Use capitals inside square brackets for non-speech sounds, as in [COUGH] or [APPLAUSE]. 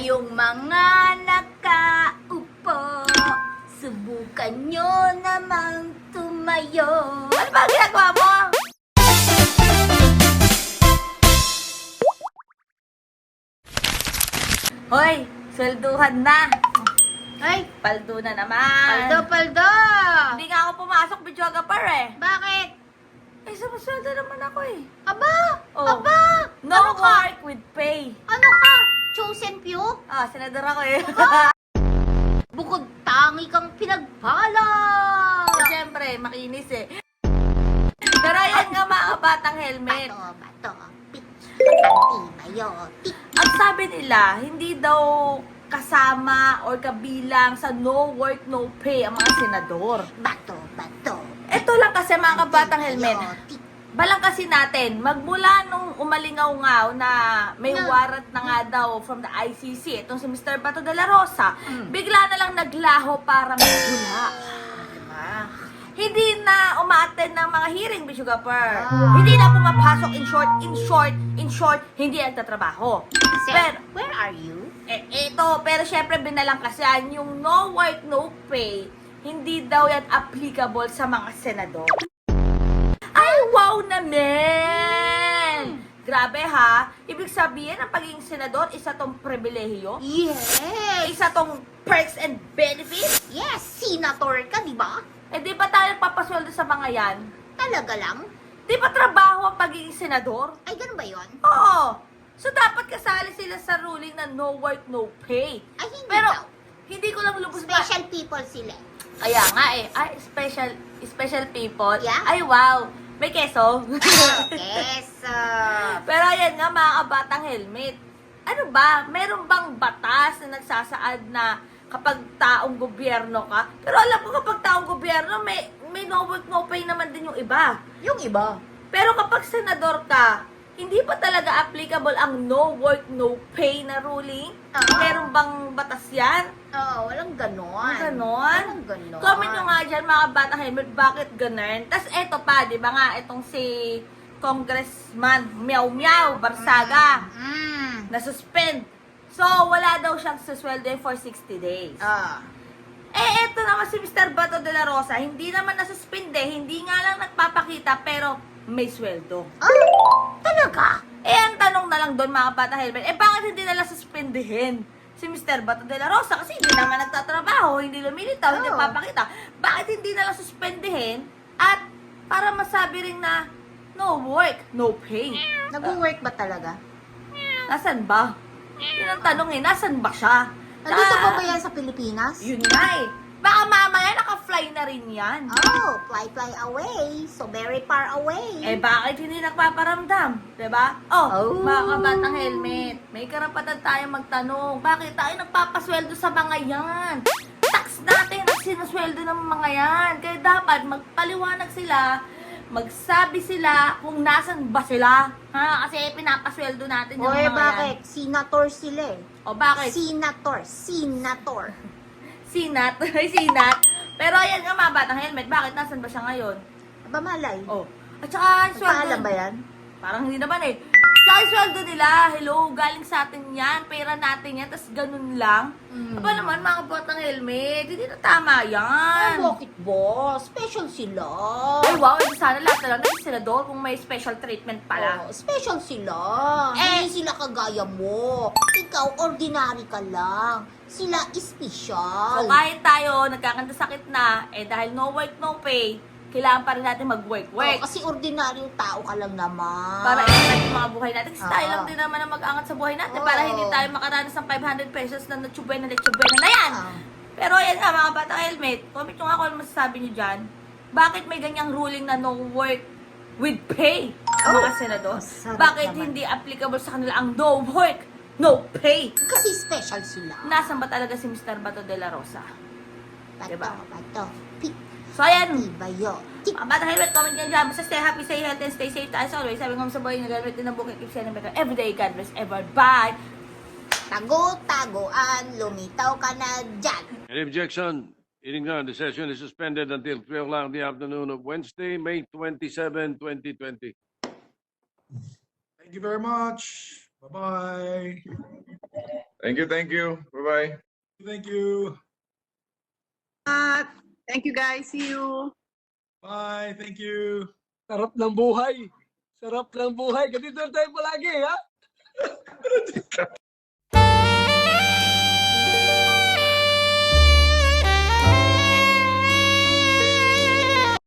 Kayong mga nakaupo, subukan nyo namang tumayo. Ano ba ginagawa mo? Hoy, swelduhan na. Ay, Paldo na naman. paldo, paldo! Hindi nga ako pumasok, Bijoga par eh. Bakit? Eh, sumasweldo naman ako eh. Aba! Oh. Aba! No ano work with pay. Ano ka? Chosen few? Ah, senador ako eh. [LAUGHS] Bukod tangi kang pinagpala! Siyempre, makinis eh. Pero yan nga mga batang helmet. Bato, bato, pik, antibiotic. Ang sabi nila, hindi daw kasama or kabilang sa no work, no pay ang mga senador. Bato, bato. Ito lang kasi mga kabatang helmet. Balang kasi natin, magmula nung umalingaw-ngaw na may Na- warrant na nga daw from the ICC, itong si Mr. Bato de la Rosa, Mm. bigla na lang naglaho para magula. Diba? Hindi na umaattend ng mga hearing, Bishugapur. Ah. Hindi na pumapasok in short, in short, in short, hindi nagtatrabaho. Kasi, Pero, where are you? eh, ito, pero syempre binalang kasi yan, yung no work, no pay, hindi daw yan applicable sa mga senador. Wow naman! Grabe ha, ibig sabihin ang pagiging senador, isa tong pribilehiyo, Yes! isa tong perks and benefits. Yes! Senator ka, di ba? Eh di ba tayo papasweldo sa mga yan? Talaga lang? Di ba trabaho ang pagiging senador? Ay, ganun ba yon? Oo! So dapat kasali sila sa ruling na no work, no pay. Ay, hindi Pero, daw. hindi ko lang lubos ba Special people sila. Kaya nga eh. Ay, special, special people. Yeah. Ay, wow. May keso. [LAUGHS] Yes! Pero ayan nga, mga kabatang helmet. Ano ba? Meron bang batas na nagsasaad na kapag taong gobyerno ka? Pero alam ko kapag taong gobyerno, may, may no work, no pay naman din yung iba. yung iba. Pero kapag senador ka, hindi pa talaga applicable ang no work, no pay na ruling? Oo. Meron bang batas yan? Oo, walang ganon. Ganon? Walang ganon. Comment nyo nga dyan mga batang helmet, bakit ganun? Tapos eto pa, di ba nga, itong si Congressman Meow Meow Barsaga, Mm. na-suspend. So, wala daw siyang susweldo for 60 days. Ah. Eh, eto naman si Mr. Bato de la Rosa, hindi naman nasuspend eh, hindi nga lang nagpapakita, pero may sweldo. Ah, lang doon mga batang helmet, eh bakit hindi nila suspendihin si Mr. Bato de la Rosa? Kasi hindi naman nagtatrabaho, hindi lumilitaw, hindi Oo. papakita. Bakit hindi nila suspendihin? At para masabi rin na no work, no pay. Nag-work ba talaga? Nasan ba? Yun ang tanong eh, nasan ba siya? Nandito pa ba yan sa Pilipinas? Yun nga eh. Baka mamaya naka-fly na rin yan. Oh, fly, fly away. So very far away. Eh, bakit hindi nagpaparamdam? 'Di ba? Oh, Oh. mga kabatang helmet. May karapatan tayo magtanong. Bakit tayo nagpapasweldo sa mga yan? Tax natin ang sinusweldo ng mga yan. Kaya dapat magpaliwanag sila, magsabi sila kung nasan ba sila. Ha? Kasi pinapasweldo natin yung Oy, mga bakit? Senator sila eh. yan. O bakit? Senator. Senator. Sinat. [LAUGHS] Sinat. Pero ayan nga mga batang helmet. Bakit? Nasan ba siya ngayon? Aba malay. Oh. At saka, Nagpaalam ba yan? Parang hindi naman eh. Yung sweldo nila, hello, galing sa atin yan, pera natin yan, tas ganun lang. Mm. Aba naman, mga botang helmet, hindi na tama yan. Ay, bakit ba? Special sila. Ay, wow, eh, sana lahat na lang naging senador kung may special treatment pala. Oh, special sila. Eh, Hindi sila kagaya mo. Ikaw, ordinary ka lang. Sila So special. kahit tayo, nagkakanta sakit na, eh dahil no work, no pay, kailangan pa rin natin mag-work, Oh, work. kasi ordinaryong tao ka lang naman. para iangat yung mga buhay natin. Kasi tayo Ah. lang din naman ang mag-angat sa buhay natin Oo. para hindi tayo makaranas ng 500 pesos na natsubay na natsubay na yan. Ah. Pero ayan nga mga batang helmet, comment nyo nga kung ano masasabi nyo dyan. Bakit may ganyang ruling na no work with pay ang Oh, mga senador? Bakit naman. hindi applicable sa kanila ang no work, no pay? Kasi special sila. Nasaan ba talaga si Mr. Bato de la Rosa? Bato, Diba? bato. Pik, So ayan, bayo. Mga batang helmet, comment nyo dyan. Basta stay happy, stay healthy, and stay safe as always. Sabi ko sa buhay, nagamit din ng bukit, keep sending better every day. God bless ever. Bye! tago-tagoan, lumitaw ka na dyan. Any objection? Hearing none, the session is suspended until 12 o'clock in the afternoon of Wednesday, May 27, 2020. Thank you very much. Bye-bye. Thank you, thank you. Bye-bye. Thank you. Uh, thank you guys. See you. Bye. Thank you. Sarap ng buhay. Sarap ng buhay. Ganito tayo palagi, ha? [LAUGHS]